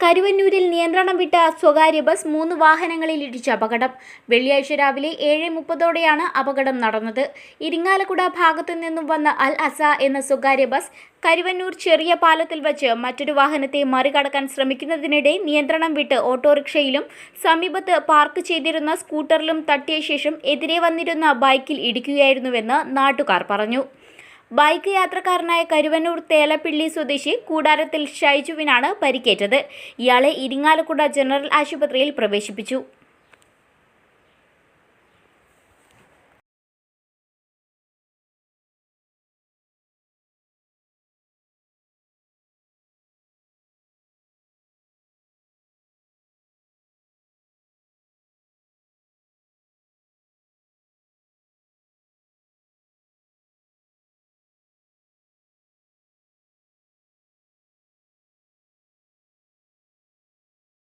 കരുവന്നൂരിൽ നിയന്ത്രണം വിട്ട സ്വകാര്യ ബസ് മൂന്ന് വാഹനങ്ങളിൽ ഇടിച്ച അപകടം. വെള്ളിയാഴ്ച രാവിലെ ഏഴ് മുപ്പതോടെയാണ് അപകടം നടന്നത്. ഇരിങ്ങാലക്കുട ഭാഗത്തു നിന്നും വന്ന അൽ അസ എന്ന സ്വകാര്യ ബസ് കരുവന്നൂർ ചെറിയ പാലത്തിൽ വച്ച് മറ്റൊരു വാഹനത്തെ മറികടക്കാൻ ശ്രമിക്കുന്നതിനിടെ നിയന്ത്രണം വിട്ട് ഓട്ടോറിക്ഷയിലും സമീപത്ത് പാർക്ക് ചെയ്തിരുന്ന സ്കൂട്ടറിലും തട്ടിയ ശേഷം എതിരെ വന്നിരുന്ന ബൈക്കിൽ ഇടിക്കുകയായിരുന്നുവെന്ന് നാട്ടുകാർ പറഞ്ഞു. ബൈക്ക് യാത്രക്കാരനായ കരുവന്നൂർ തേലപ്പിള്ളി സ്വദേശി കൂടാരത്തിൽ ഷൈജുവിനാണ് പരിക്കേറ്റത്. ഇയാളെ ഇരിങ്ങാലക്കുട ജനറൽ ആശുപത്രിയിൽ പ്രവേശിപ്പിച്ചു.